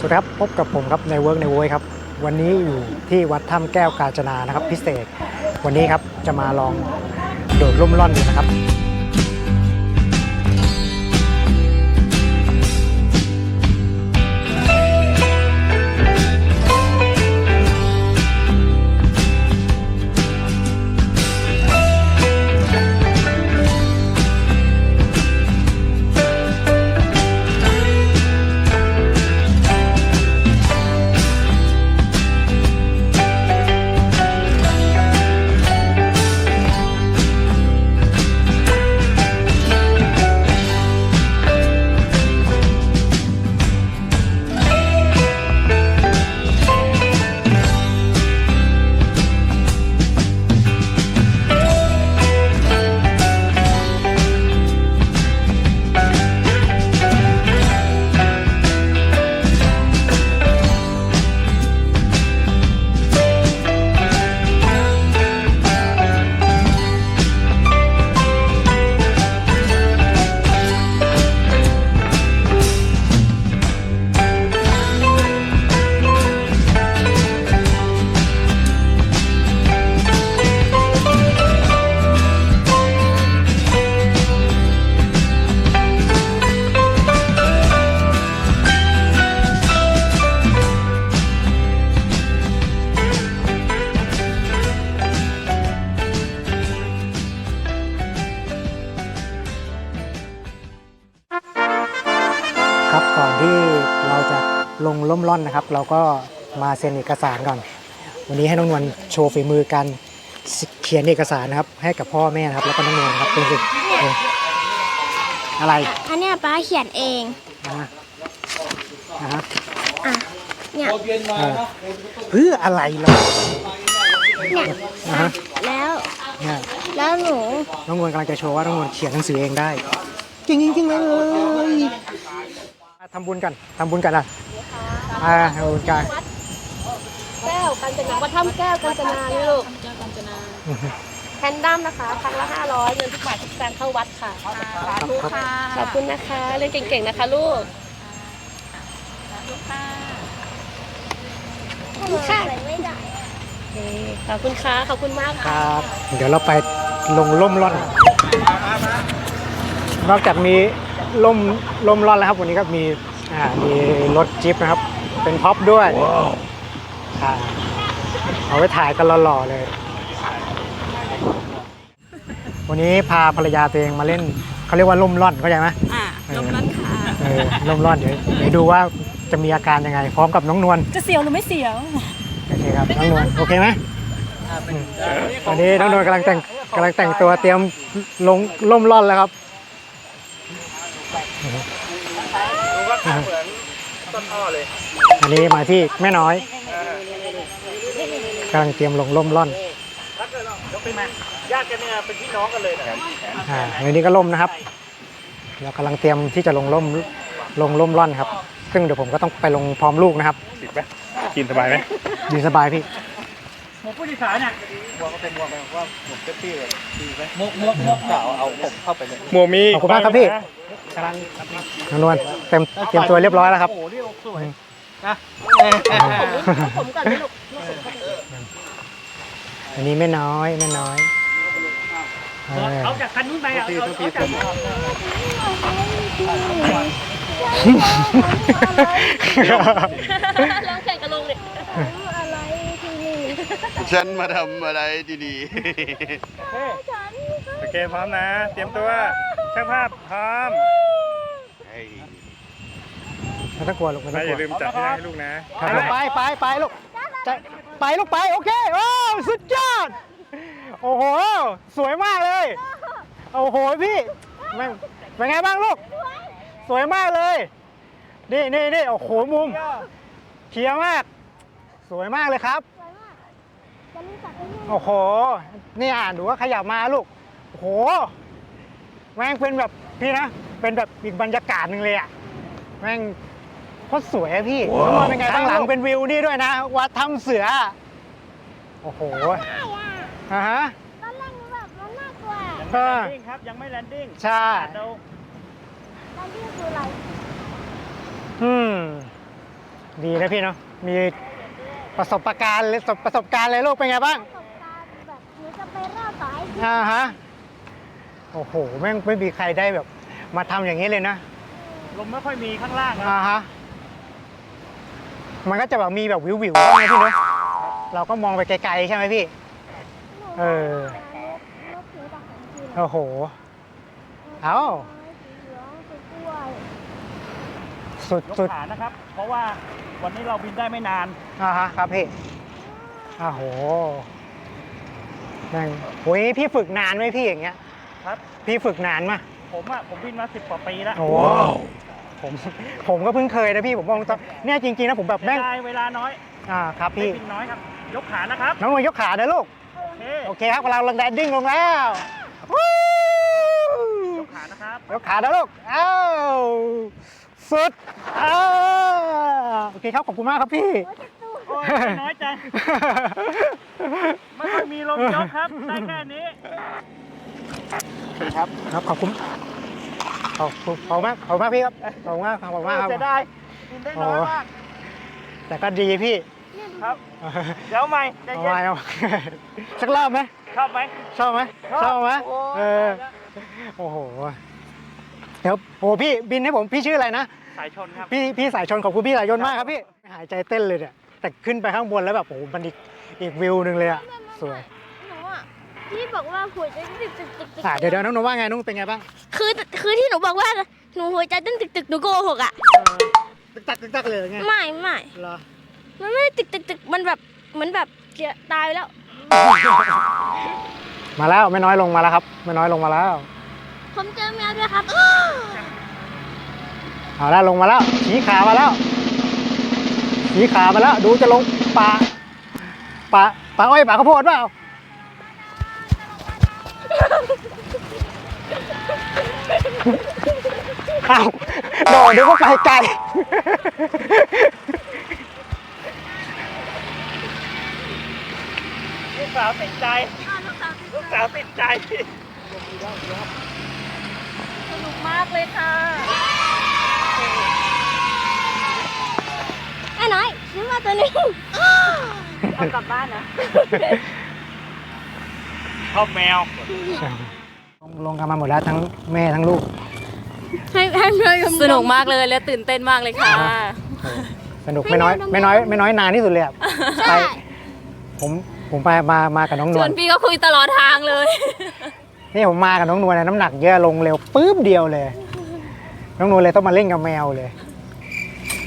สวัสดีครับ พบกับผมครับในเวิร์กในโวยครับ วันนี้อยู่ที่วัดถ้ำแก้วกาญจนานะครับ พิเศษ วันนี้ครับจะมาลองโดดร่มร่อนดูนะครับ เราจะลงล่มร่อนนะครับ เราก็มาเซ็นเอกสารก่อน วันนี้ให้น้องนวลโชว์ฝีมือการเขียนเอกสารนะครับ ให้กับพ่อแม่นะครับ แล้วก็น้องนวลนะครับเป็นสิเอออะไรอันเนี้ยป้าเขียนเองนะนะฮะอะเนี่ยเออเพื่ออะไรเราเนี่ยนะฮะแล้วเนี่ยแล้วหนูน้องนวลกำลังจะโชว์ว่าน้องนวลเขียนหนังสือเองได้ จริงจริงๆเลย ทำบุญกันทำบุญกันอะอ่าทำบุญกันแก้วกัญจนาวัดถ้ำแก้วกัญจนานี่ลูกแพนดัมนะคะครั้งละ500เงินทุกบาททุกสตางค์เข้าวัดค่ะสาธุค่ะขอบคุณนะคะเล่นเก่งๆนะคะลูกขอบคุณค่ะโอเคขอบคุณค่ะขอบคุณมากคค่ะรับ เดี๋ยวเราไปลงล่มร่อนนอกจากมี ล่มล่มร่อนแล้วครับวันนี้ก็มีอ่ามีรถจิ๊บนะครับ เป็นพ็อปด้วยอ่าเอาไว้ถ่ายกันหล่อๆเลย วันนี้พาภรรยาตัวเองมาเล่นเขาเรียกว่าล่มร่อนเข้าใจไหมอ่าลมร้อนค่ะเออล่มร่อนเดี๋ยวเดี๋ยวดูว่าจะมีอาการยังไง พร้อมกับน้องนวลจะเสียวหรือไม่เสียว โอเคครับน้องนวลโอเคไหมอืมตอนนี้น้องนวลกำลังแต่งกำลังแต่งตัวเตรียมลงล่มร่อนแล้วครับ อันนี้มาที่แม่น้อยกำลังเตรียมลงล่มร่อนญาติกันเนี่ยเป็นพี่น้องกันเลยอ่าในนี้ก็ล่มนะครับ เรากำลังเตรียมที่จะลงล่มลงล่มร่อนครับ ซึ่งเดี๋ยวผมก็ต้องไปลงพร้อมลูกนะครับกินสบายไหมอยู่สบายพี่หมวกผู้โดยสารเนี่ยห มวกก็เป็นหมวกแบบว่าหมวกเซ็ตตี้เลยดีไหมหมวกหมวกหมวกเก่าเอาผมเข้าไปเลยหมวกมีขอบคุณมากครับพี่กำลังน้องนวลเต็มเตรียมตัวเรียบร้อยแล้วครับโอ้โหนี่สวยผมก่อนนะลูกอันนี้ไม่น้อยไม่น้อยเออเอาจากคันนู้นไปเอาเอาเอาจากร้อ ฉันมาทำอะไรดีโอเคพร้อมนะ เตรียมตัวช่างภาพพร้อมๆเฮ้ยไม่ต้องกลัวลูกไม่ไม่ต้องอกลัย่าวลืมจับที่นั่งให้ลูกนะครับผมไปไปไปลูกจะไปลูกไปโอเคโอ้สุดยอด โอ้โห สวยมากเลย โอ้โหพี่แม่งเป็นไงบ้างลูก สวยมากเลย นี่นี่นี่โอ้โหมุมเคลียร์มาก สวยมากเลยครับ โอ้โห นี่อ่านดูว่าขยับมาลูก โอ้โห แม่งเป็นแบบพี่นะ เป็นแบบอีกบรรยากาศหนึ่งเลยอะแม่งโคตรสวยอะพี่แล้วมันเป็นไงข้างหลังเป็นวิวนี่ด้วยนะ วัดถ้ำเสือ โอ้โหอ่าฮะ ตอนแรกหนูแบบมันน่ากลัวเออแลนดิ้งครับ ยังไม่แลนดิ้งใช่เราตอนที่คืออะไรอืม ดีนะพี่เนาะ มี ประสบการณ์เลยประสบการณ์เลยลูกเป็นไงบ้างประสบการณ์แบบหนูจะไปเล่าต่อให้พี่อ่าฮะโอ้โหแม่งไม่มีใครได้แบบ มาทำอย่างนี้เลยนะลมไม่ค่อยมีข้างล่างนะอ่าฮะมันก็จะแบบมีแบบวิววิวๆบ้างนะพี่เนาะเราก็มองไปไกลๆใช่ไหมพี่เออ นกสีดำของจีนโอ้โห เอ้า สีเหลืองสีกล้วยสุดยกสุด ขานะครับ เพราะว่าวันนี้เราบินได้ไม่นาน อ่าฮะครับพี่อ้าวโหนั่งโอ้ยพี่ฝึกนานไหมพี่อย่างเงี้ยครับ พี่ฝึกนานมะผมอะผมบินมาสิบกว่าปีแล้วโอ้โหผมผมก็เพิ่งเคยนะพี่ผมมองตอนเนี่ยจริงๆนะผมแบบเสีแม่ยงดายเวลาน้อยอ่าครับได้พี่บินน้อยครับ ยกขานะครับน้องนวลยกขาเด้อลูกโอเคโอเคครับเราลงแดนดิ้งลงแล้ววู้ยกขานะครับ ยกขาเด้อลูกอ้าว สุดอ้าวโอเคครับ ขอบคุณมากครับพี่ โอ้ยน้อยจัง ไม่ค่อยมีลมยกครับได้แค่นี้ ครับ ครับ ขอบคุณขอบคุณขอบคุณมากขอบคุณมากพี่ครับขอบคุณมากขอบคุณมากครับเสียดายบินได้น้อยมาก แต่ก็ดีพี่ครับ เดี๋ยวใหม่ใจเอาเย็ไว้นเอาสักรอบไหม ชอบไหมชอบไหมชอบไหมโอ้ยเออ โอ้โห เดี๋ยวโอ้พี่บินให้ผมพี่ชื่ออะไรนะ สายชนครับ พี่พี่สายชนขอบคุณพี่สายชนมากครับพี่หายใจเต้นเลยเนี่ยแต่ขึ้นไปข้างบนแล้วแบบโอ้โหมันอีกอีกวิวหนึ่งเลยอะสวยหนูอะพี่บอกว่าหัวใจตึกตึกตึกตึกอะเดี๋ยวเดี๋ยวน้องหนูว่าไงน้องเป็นไงบ้างคือคือที่หนูบอกว่าหนูหัวใจเต้นตึกตึกหนูโกหกอะตึกตักตึกตักเลยไงไม่ไม่เหรอมันไม่ได้ตึกตึกตึกมันแบบเหมือนแบบจะตายแล้ว มาแล้วไม่น้อยลงมาแล้วครับ ไม่น้อยลงมาแล้ว ผมเจอแมวด้วยครับ เอาแล้วลงมาแล้วชี้ขามาแล้วชี้ขามาแล้ว ดูจะลงป่าป่าป่าอ้อยป่าข้าวโพดเปล่าอ้าวโดดเดี๋ยวก็ไปไกลลูกสาวติดใจ ลูกสาวติดใจสนุก มากเลยค่ะไอ้น้อยซื้อมาตัวหนึงเอากลับบ้านนะชอบแมว ลงลงกันมาหมดแล้วทั้งแม่ทั้งลูก ให้ให้แมวสนุกมากเลยและตื่นเต้นมากเลยค่ะ สนุกไม่น้อยไม่น้อยไม่น้อยนานที่สุดเลยอะไปผมผมไปมามากับน้องนส่ววลนพี่ก็คุยตลอดทางเลย นี่ผมมากับน้องนวลนะน้ำหนักเยอะลงเร็วปื๊บเดียวเลย น้องนวลเลยต้องมาเล่นกับแมวเลย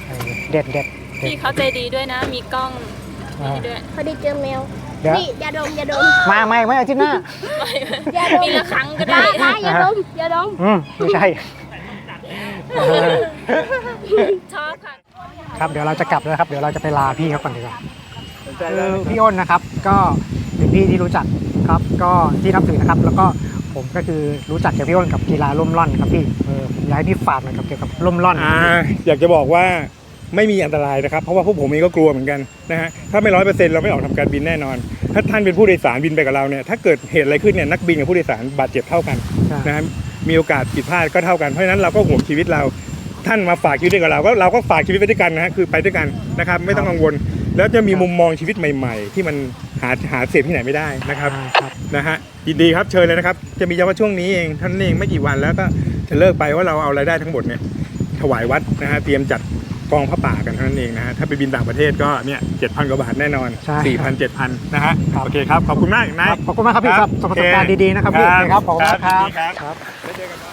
เออเด็ดเด็ดเด็ดพี่เขาใจดีด้วยนะ มีกล้องอ่านี่ด้วยพอดีเจอแมวเดี๋ยวนี่อย่าดมอย่าดมมาไม่ไม่อาทิตย์หน้าอย่าดมปีละครั้งก็ได้ได้ได้อย่าดมอย่าดมอืมไม่ใช่เออชอบค่ะครับเดี๋ยวเราจะกลับแล้วครับ เดี๋ยวเราจะไปลาพี่เขาก่อนดีกว่าคือพี่อ้นนะครับ ก็เป็นพี่ที่รู้จักครับ ก็ที่นับถือนะครับ แล้วก็ ผมก็คือรู้จักกับพี่อ้นกับกีฬาล่มล่อนครับพี่เออผมอยากให้พี่ฝากหน่อยกับเกี่ยวกับล่มล่อนอ่าอยากจะบอกว่าไม่มีอันตรายนะครับ เพราะว่าพวกผมเองก็กลัวเหมือนกันนะฮะถ้าไม่ร้อยเปอร์เซ็นต์เราไม่ออกทำการบินแน่นอน ถ้าท่านเป็นผู้โดยสารบินไปกับเราเนี่ยถ้าเกิดเหตุอะไรขึ้นเนี่ยนักบินกับผู้โดยสารบาดเจ็บเท่ากันนะฮะมีโอกาสผิดพลาดก็เท่ากันเพราะฉะนั้นเราก็ห่วงชีวิตเราท่านมาฝากชีวิตไว้กับเราก็เราก็ฝากชีวิตไว้ด้วยกันนะฮะคือไปด้วยกันนะครับไม่ต้องกังวล แล้วจะมีมุมมองชีวิตใหม่ ๆ ที่มันหาหาเสพที่ไหนไม่ได้นะครับอ่าครับ นะฮะยินดีครับเชิญเลยนะครับ จะมีเฉพาะช่วงนี้เองท่านนเองไม่กี่วันแล้วก็จะเลิกไปว่าเราเอารายได้ทั้งหมดเนี่ยถวายวัดนะฮะเตรียมจัดกองพระป่ากันเท่านั้นเองนะฮะถ้าไปบินต่างประเทศก็เนี่ยเจ็ดพันกว่าบาทแน่นอนใช่สี่พันเจ็ดพันนะฮะครับโอเคครับ ขอบคุณมากคนะรับขอบคุณมากครับพี่ครับประสบการณ์ดีๆนะครับพี่ครับขอบคุณมากครับยินดีครับครับ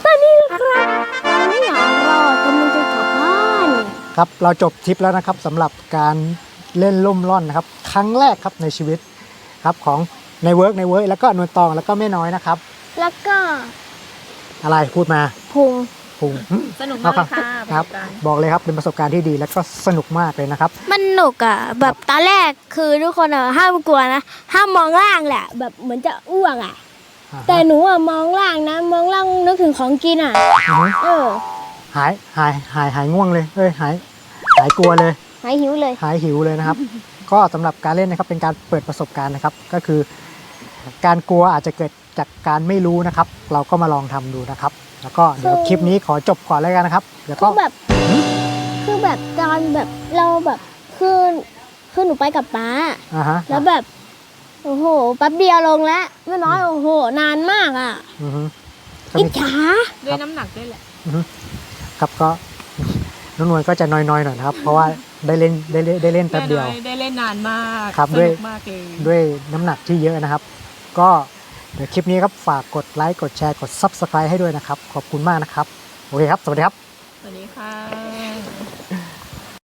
ตอนนี้นะครับตอนนี้อย่างเรากำลังจะกลับบ้านครับเราจบทริปแล้วนะครับสำหรับการเล่นล่มล่อนนะครับ ครั้งแรกครับในชีวิตครับของ ในเวิร์กในเวิร์กแล้วก็นวลตองแล้วก็แม่น้อยนะครับ แล้วก็อะไรพูดมาพุงพุงสนุกมากเลยค่ะครับประสบการณ์บอกเลยครับเป็นประสบการณ์ที่ดีแล้วก็สนุกมากเลยนะครับมันหนุกอะแบบตอนแรกคือทุกคนอะห้ามกลัวนะห้ามมองล่างแหละ แบบเหมือนจะอ้วกอะ แต่หนูอะมองล่างนะ มองล่างนึกถึงของกินอะอือฮึเออหายหายหายหายง่วงเลยเอ้ยหายหายกลัวเลย หายหิวเลย หายหิวเลยนะครับ ก็สำหรับการเล่นนะครับเป็นการเปิดประสบการณ์นะครับ ก็คือ การกลัวอาจจะเกิดจากการไม่รู้นะครับ เราก็มาลองทำดูนะครับ แล้วก็เดี๋ยวคลิปนี้ขอจบก่อนแล้วกันนะครับเดี๋ยวคืก็อแบบ คือแบบตอนแบบเราแบบคือคือหนูไปกับป้าอ่าฮะแล้วแบบ โอ้โหแป๊บเดียวลงแล้วไม่น้อยโอ้โห นานมากอะอือฮึก็อิจมี ฉาด้วยน้ำหนักด้วยแหละ ครับก็น้องนวลก็จะน้อยๆหน่อยนะครับ เพราะว่าได้เล่นได้เล่นได้เล่นแป๊บเดียว ได้เล่นนานมาก ครับสด้วย นุกมากเลยด้วยน้ำหนักที่เยอะนะครับ ก็เดี๋ยวคลิปนี้ครับฝากกดไลค์กดแชร์กด Subscribe ให้ด้วยนะครับ ขอบคุณมากนะครับ โอเคครับ สวัสดีครับ สวัสดีค่ะ